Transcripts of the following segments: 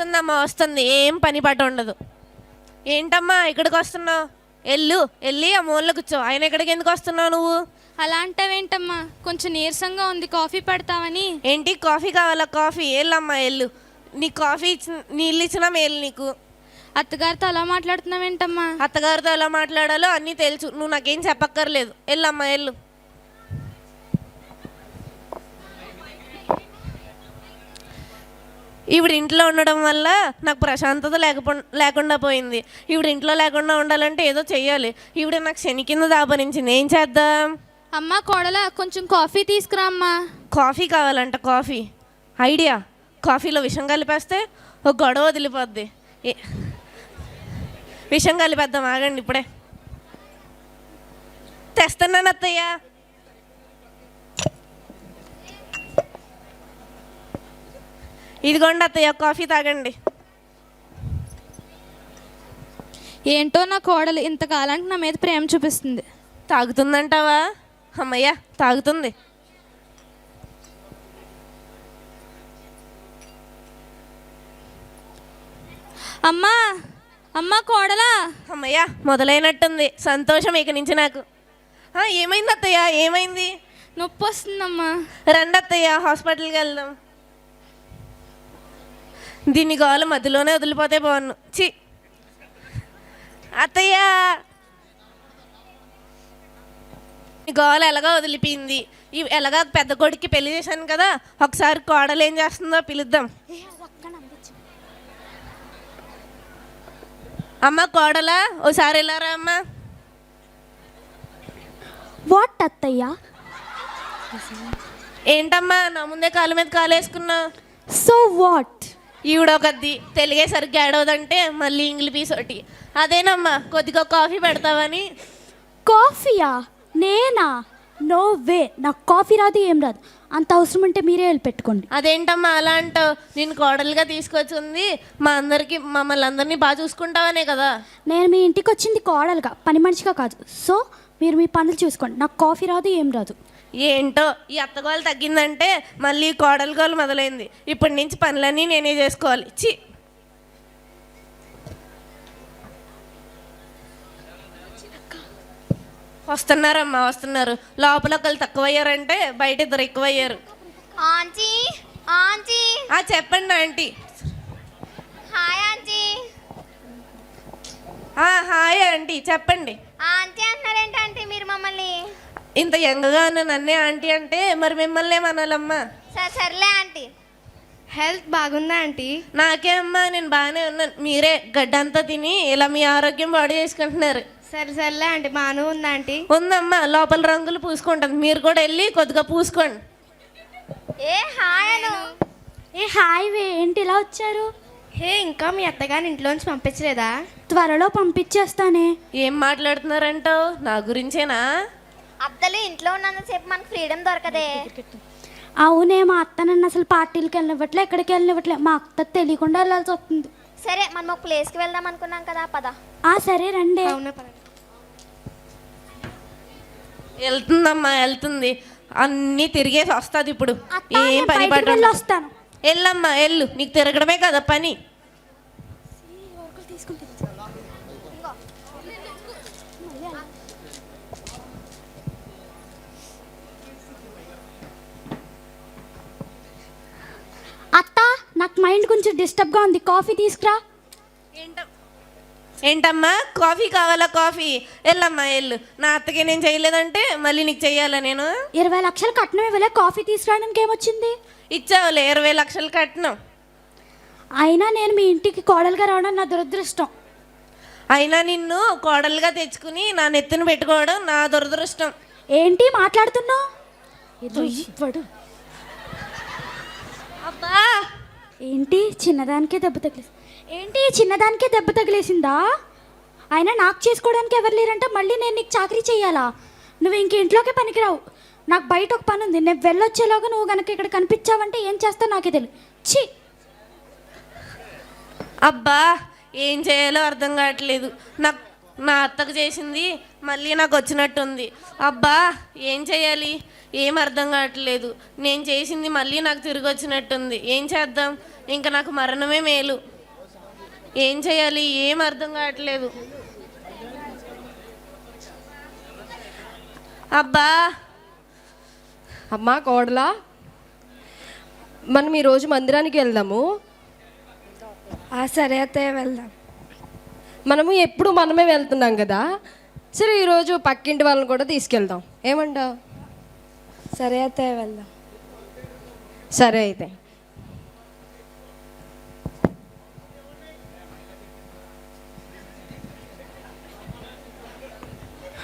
వస్తుందమ్మా వస్తుంది. ఏం పని పాట ఉండదు. ఏంటమ్మా ఇక్కడికి వస్తున్నావు? ఎల్లు వెళ్ళి ఆ మూలలో కూర్చో. ఆయన ఇక్కడికి ఎందుకు వస్తున్నావు నువ్వు? అలా అంటావేంటమ్మా కొంచెం నీరసంగా ఉంది కాఫీ పెడతావని. ఏంటి కాఫీ కావాలా? కాఫీ. వెళ్ళమ్మా ఎల్లు. నీ కాఫీ ఇచ్చిన నీళ్ళు ఇచ్చినా మేలు నీకు. అత్తగారితో అలా మాట్లాడుతున్నావేంటమ్మా? అత్తగారితో ఎలా మాట్లాడాలో అన్నీ తెలుసు. నువ్వు నాకేం చెప్పక్కర్లేదు. వెళ్ళమ్మా ఎల్లు. ఈవిడ ఇంట్లో ఉండడం వల్ల నాకు ప్రశాంతత లేకపో లేకుండా పోయింది. ఈవిడ ఇంట్లో లేకుండా ఉండాలంటే ఏదో చెయ్యాలి. ఈవిడ నాకు శని కింద దాపరించింది ఏం చేద్దాం. అమ్మా కోడల కొంచెం కాఫీ తీసుకురా అమ్మా. కాఫీ కావాలంట కాఫీ. ఐడియా. కాఫీలో విషం కలిపేస్తే ఒక గొడవ వదిలిపోద్ది. ఏ- విషం కలిపేద్దాం ఆగండి ఇప్పుడే. తెస్తున్నాను అత్తయ్య. ఇదిగోండి అత్తయ్య కాఫీ తాగండి. ఏంటో నా కోడలు ఇంతకాలానికి నా మీద ప్రేమ చూపిస్తుంది. తాగుతుందంటావా? అమ్మయ్య తాగుతుంది. అమ్మా అమ్మా కోడలా. అమ్మయ్య మొదలైనట్టుంది. సంతోషం ఇక నుంచి నాకు. ఏమైంది అత్తయ్య? ఏమైంది? నొప్పి వస్తుందమ్మా. రండి అత్తయ్య హాస్పిటల్కి వెళ్దాం. దీన్ని గోల మధ్యలోనే వదిలిపోతే బాగున్ను చి అత్తయ్య. గోల ఎలాగా వదిలిపోయింది. ఈ ఎలాగా పెద్ద కొడుక్కి పెళ్ళి చేశాను కదా ఒకసారి కోడలు ఏం చేస్తుందో పిలుద్దాం. అమ్మ కోడలా? ఓసారి వెళ్ళారా అమ్మ? వాట్ అత్తయ్య? ఏంటమ్మా నా ముందే కాలు మీద కాలు వేసుకున్నావు సో వాట్? ఈవిడ ఒకది తెలుగే సరిగ్గా ఏడవదంటే మళ్ళీ ఇంగ్లీ పీస్ ఒకటి. అదేనమ్మా కొద్దిగా కాఫీ పెడతావని. కాఫీయా? నేనా? No way. నాకు కాఫీ రాదు ఏం రాదు. అంత అవసరం ఉంటే మీరే వెళ్ళి పెట్టుకోండి. అదేంటమ్మా అలా అంటావు? నేను కోడలుగా తీసుకొచ్చింది మా అందరికి మమ్మల్ని అందరినీ బాగా చూసుకుంటావనే కదా. నేను మీ ఇంటికి వచ్చింది కోడలుగా పని మనిషిగా కాదు. సో మీరు మీ పనులు చూసుకోండి. నాకు కాఫీ రాదు ఏం రాదు. ఏంటో ఈ అత్తగోలు తగ్గిందంటే మళ్ళీ కోడలు గోలు మొదలైంది. ఇప్పటి నుంచి పనులన్నీ నేనే చేసుకోవాలి. చి వస్తున్నారమ్మా వస్తున్నారు. లోపల ఒకళ్ళు తక్కువయ్యారంటే బయట ఇద్దరు ఎక్కువయ్యారు. Aunty aunty. ఆ చెప్పండి ఆంటీ. Hi aunty. ఆ, హాయ్ ఆంటీ చెప్పండి. ఆంటీ మీరు మమ్మల్ని? ఇంత యంగగా ఉన్న నన్నే ఆంటీ అంటే మరి మిమ్మల్ని ఏమనాలమ్మా సరే సర్లే ఆంటీ హెల్త్ బాగుందా ఆంటీ నాకే అమ్మా నేను బాగానే ఉన్నాను. మీరే గడ్డంతా తిని ఇలా మీ ఆరోగ్యం బాడీ చేసుకుంటున్నారు. సరే సర్లే ఆంటీ బాగానే ఉందా ఆంటీ ఉందమ్మా లోపల రంగులు పూసుకుంటాను మీరు కూడా వెళ్ళి కొద్దిగా పూసుకోండి. ఏ హాయ్ అను. ఏ హాయ్ వే ఏంటి ఇలా వచ్చారు? హే ఇంకా మీ అత్తగారిని ఇంట్లోంచి పంపించలేదా? త్వరలో పంపించేస్తానే. ఏం మాట్లాడుతున్నారంటావు? నా గురించేనా? అత్తలు ఇంట్లో ఉన్నంతసేపు మనకు ఫ్రీడమ్ దొరకదే. అవునే మా అత్త నన్ను అసలు పార్టీలకి వెళ్ళనివ్వట్లే ఎక్కడికి వెళ్ళనివ్వట్లే. మా అత్త తెలియకుండా వెళ్ళాల్సి వస్తుంది. సరే మనం ఒక ప్లేస్కి వెళ్దాం అనుకున్నాం కదా పద. ఆ సరే రండి. వెళ్తుందమ్మా వెళ్తుంది. అన్నీ తిరిగేసి వస్తుంది ఇప్పుడు. అత్త, ఏం నేను పని బయటికి వెళ్ళి వస్తాను వెళ్ళమ్మా వెళ్ళు. నీకు తిరగడమే కదా పని అత్త నాకు మైండ్ కొంచెం డిస్టర్బ్గా ఉంది. కాఫీ తీసుకురా. ఏంట- ఏంటమ్మా? కాఫీ కావాలా కాఫీ? వెళ్ళమ్మా వెళ్ళు నా అత్తకి నేను చేయలేదంటే మళ్ళీ నీకు చెయ్యాలా నేను? ఇరవై లక్షలు కట్నం ఇవ్వలే. కాఫీ తీసుకురావడానికి ఏమొచ్చింది? ఇచ్చావులే ఇరవై లక్షలు కట్టినాం అయినా నేను మీ ఇంటికి కోడలుగా రావడం నా దురదృష్టం. అయినా నిన్ను కోడలుగా తెచ్చుకుని నా నెత్తిన పెట్టుకోవడం నా దురదృష్టం. ఏంటి మాట్లాడుతున్నావు? అబ్బా! ఏంటి చిన్నదానికే దెబ్బ తగిలేసి ఏంటి చిన్నదానికే దెబ్బ తగిలేసిందా? అయినా నాకు చేసుకోవడానికి ఎవరు లేరంటే మళ్ళీ నేను నీకు చాకరీ చేయాలా? నువ్వు ఇంక ఇంట్లోకే పనికిరావు. నాకు బయట ఒక పని ఉంది నేను వెళ్ళొచ్చేలాగా నువ్వు కనుక ఇక్కడ కనిపించావంటే ఏం చేస్తావు నాకే తెలియదు ఛీ! అబ్బా ఏం చేయాలో అర్థం కావట్లేదు. నాకు నా అత్తకు చేసింది మళ్ళీ నాకు వచ్చినట్టుంది. అబ్బా ఏం చేయాలి? ఏం అర్థం కావట్లేదు. నేను చేసింది మళ్ళీ నాకు తిరిగి వచ్చినట్టుంది. ఏం చేద్దాం? ఇంకా నాకు మరణమే మేలు. ఏం చేయాలి? ఏం అర్థం కావట్లేదు. అబ్బా! అమ్మా కోడలా. మనం ఈరోజు మందిరానికి వెళ్దాము? ఆ సరే అత్తయ్య వెళ్దాం. మనము ఎప్పుడు మనమే వెళ్తున్నాం కదా? సరే ఈరోజు పక్కింటి వాళ్ళని కూడా తీసుకెళ్దాం. ఏమంటావు? సరే అత్తయ్య వెళ్దాం. సరే అయితే.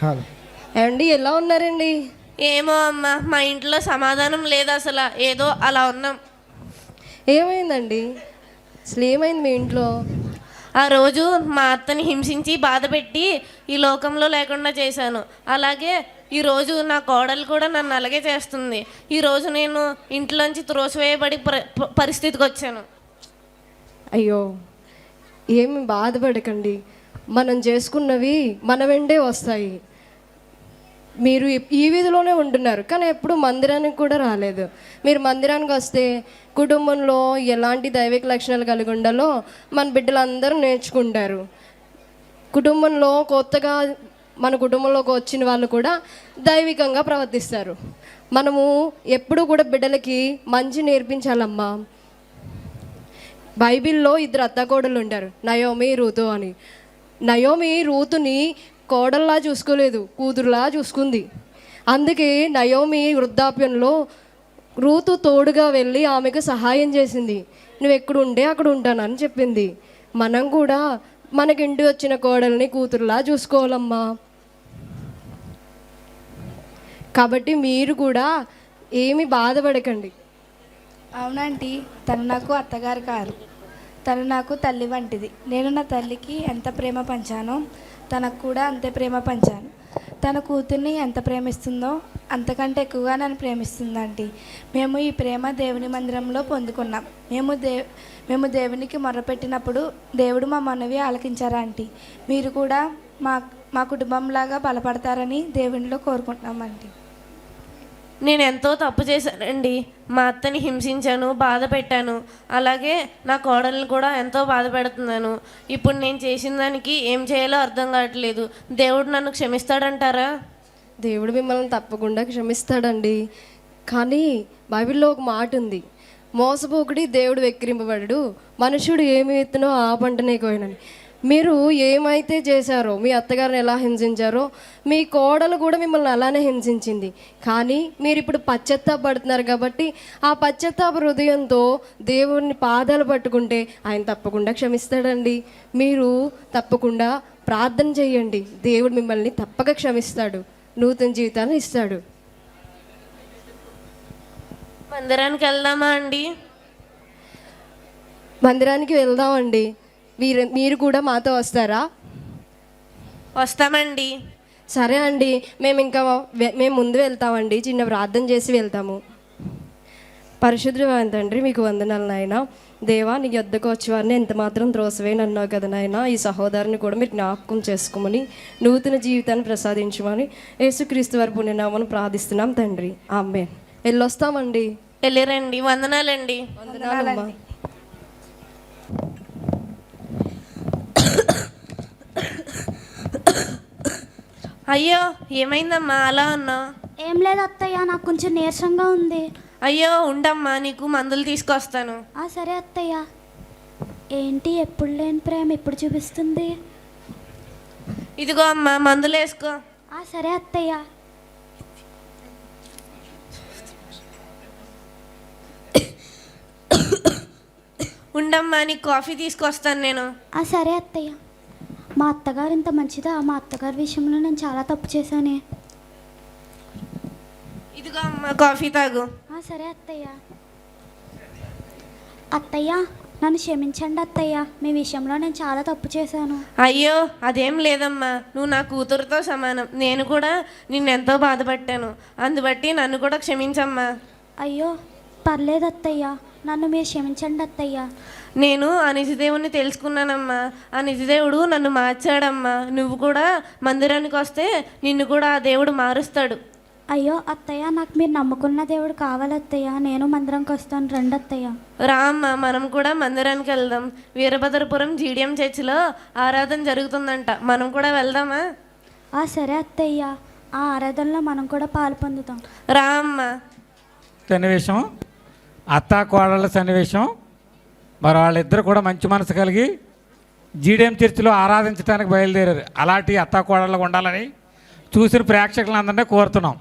హలో. ఏమండి ఎలా ఉన్నారండి? ఏమో అమ్మా మా ఇంట్లో సమాధానం లేదు అసలు. ఏదో అలా ఉన్నాం. ఏమైందండి? అసలు ఏమైంది మీ ఇంట్లో? ఆ రోజు మా అత్తని హింసించి బాధపెట్టి ఈ లోకంలో లేకుండా చేశాను. అలాగే ఈరోజు నా కోడలు కూడా నన్ను అలాగే చేస్తుంది. ఈరోజు నేను ఇంట్లోంచి త్రోసివేయబడి ప్ర- పరిస్థితికి వచ్చాను. అయ్యో ఏమి బాధపడకండి. మనం చేసుకున్నవి మన వెండే వస్తాయి. మీరు ఈ- వీధిలోనే ఉంటున్నారు. కానీ ఎప్పుడు మందిరానికి కూడా రాలేదు. మీరు మందిరానికి వస్తే కుటుంబంలో ఎలాంటి దైవిక లక్షణాలు కలిగి ఉండాలో మన బిడ్డలందరూ నేర్చుకుంటారు. కుటుంబంలో కొత్తగా మన కుటుంబంలోకి వచ్చిన వాళ్ళు కూడా దైవికంగా ప్రవర్తిస్తారు. మనము ఎప్పుడు కూడా బిడ్డలకి మంచి నేర్పించాలమ్మా. బైబిల్లో ఇద్దరు అత్తకోడలు ఉంటారు. నయోమి రూతు అని. నయోమి రూతుని కోడల్లా చూసుకోలేదు కూతురులా చూసుకుంది. అందుకే నయోమి వృద్ధాప్యంలో రూతు తోడుగా వెళ్ళి ఆమెకు సహాయం చేసింది. నువ్వు ఎక్కడ ఉండే అక్కడ ఉంటానని చెప్పింది. మనం కూడా మనకింటి వచ్చిన కోడల్ని కూతురులా చూసుకోవాలమ్మా. కాబట్టి మీరు కూడా ఏమి బాధపడకండి. అవునంటీ తను నాకు అత్తగారు కాదు తను నాకు తల్లి వంటిది. నేను నా తల్లికి ఎంత ప్రేమ పంచానో తనకు కూడా అంతే ప్రేమ పంచాను. తన కూతుర్ని ఎంత ప్రేమిస్తుందో అంతకంటే ఎక్కువగా నన్ను ప్రేమిస్తుంది ఆంటీ మేము ఈ ప్రేమ దేవుని మందిరంలో పొందుకున్నాం. మేము దే మేము దేవునికి మొర్రపెట్టినప్పుడు దేవుడు మా మనవి ఆలకించారా ఆంటీ మీరు కూడా మా మా కుటుంబంలాగా బలపడతారని దేవునిలో కోరుకుంటున్నాం నేను ఎంతో తప్పు చేశానండి. మా అత్తని హింసించాను బాధ పెట్టాను. అలాగే నా కోడల్ని కూడా ఎంతో బాధ పెడుతున్నాను. ఇప్పుడు నేను చేసిన దానికి ఏం చేయాలో అర్థం కావట్లేదు. దేవుడు నన్ను క్షమిస్తాడంటారా? దేవుడు మిమ్మల్ని తప్పకుండా క్షమిస్తాడండి. కానీ బైబిల్లో ఒక మాట ఉంది. మోసపోకుడి దేవుడు వెక్కిరింపబడడు. మనుషుడు ఏమి ఎత్తునో ఆ పంటనే కోయనని మీరు ఏమైతే చేశారో మీ అత్తగారిని ఎలా హింసించారో మీ కోడలు కూడా మిమ్మల్ని అలానే హింసించింది. కానీ మీరు ఇప్పుడు పశ్చాత్తాపడుతున్నారు కాబట్టి ఆ పశ్చాత్తాప హృదయంతో దేవుని పాదాలు పట్టుకుంటే ఆయన తప్పకుండా క్షమిస్తాడండి. మీరు తప్పకుండా ప్రార్థన చేయండి. దేవుడు మిమ్మల్ని తప్పక క్షమిస్తాడు. నూతన జీవితాన్ని ఇస్తాడు. మందిరానికి వెళ్దామా అండి? మందిరానికి వెళ్దామండి. మీరు మీరు కూడా మాతో వస్తారా? వస్తామండి. సరే అండి. మేము ఇంకా మేము ముందు వెళ్తామండి. చిన్న ప్రార్థన చేసి వెళ్తాము. పరిశుద్ధమైన తండ్రి మీకు వందనాలు నాయన. దేవా నీ యొద్దకు వచ్చి వారిని ఎంత మాత్రం త్రోసవేని అన్నావు కదా నాయన. ఈ సహోదరుని కూడా మీరు జ్ఞాపకం చేసుకోమని నూతన జీవితాన్ని ప్రసాదించమని యేసుక్రీస్తు వారి పుణ్యనామను ప్రార్థిస్తున్నాం తండ్రి. ఆమె వెళ్ళొస్తామండి వెళ్ళిరండి. వందనాలండి. వందనాలమ్మా. అయ్యో ఏమైందమ్మా? అలా అన్నా? ఏం లేదు అత్తయ్య నాకు కొంచెం నీరసంగా ఉంది. అయ్యో ఉండమ్మా నీకు మందులు తీసుకొస్తాను. ఆ సరే అత్తయ్య. ఏంటి ఎప్పుడు లేని ప్రేమ ఇప్పుడు చూపిస్తుంది? ఇదిగో అమ్మా మందులు వేసుకో. ఆ సరే అత్తయ్య. ఉండమ్మా నీకు కాఫీ తీసుకొస్తాను నేను. ఆ సరే అత్తయ్య. మా అత్తగారు ఇంత మంచిదా? మా అత్తగారి విషయంలో నేను చాలా తప్పు చేశానే. ఇదిగో అమ్మా కాఫీ తాగు. ఆ సరే అత్తయ్య. అత్తయ్య నన్ను క్షమించండి అత్తయ్య. మీ విషయంలో నేను చాలా తప్పు చేశాను. అయ్యో అదేం లేదమ్మా. నువ్వు నా కూతురుతో సమానం. నేను కూడా నిన్నెంతో బాధపట్టాను అందుబట్టి నన్ను కూడా క్షమించమ్మా. అయ్యో పర్లేదు అత్తయ్య. నన్ను మీరు క్షమించండి అత్తయ్య. నేను ఆ నిజదేవుని తెలుసుకున్నానమ్మా. ఆ నిజదేవుడు నన్ను మార్చాడమ్మా. నువ్వు కూడా మందిరానికి వస్తే నిన్ను కూడా ఆ దేవుడు మారుస్తాడు. అయ్యో అత్తయ్య నాకు మీరు నమ్ముకున్న దేవుడు కావాలి అత్తయ్య నేను మందిరంకి వస్తాను రండి అత్తయ్య. రా అమ్మా మనం కూడా మందిరానికి వెళ్దాం. వీరభద్రపురం జీడిఎం చర్చిలో ఆరాధన జరుగుతుందంట. మనం కూడా వెళ్దామా? ఆ సరే అత్తయ్య. ఆ ఆరాధనలో మనం కూడా పాలు పొందుతాం. రా అమ్మా. సన్నివేశం అత్త కోడళ్ళ సన్నివేశం. మరి వాళ్ళిద్దరు కూడా మంచి మనసు కలిగి జీడిఎం చర్చిలో ఆరాధించడానికి బయలుదేరారు. అలాంటి అత్త కోడళ్ళకు ఉండాలని చూసిన ప్రేక్షకులందరినీ కోరుతున్నాం.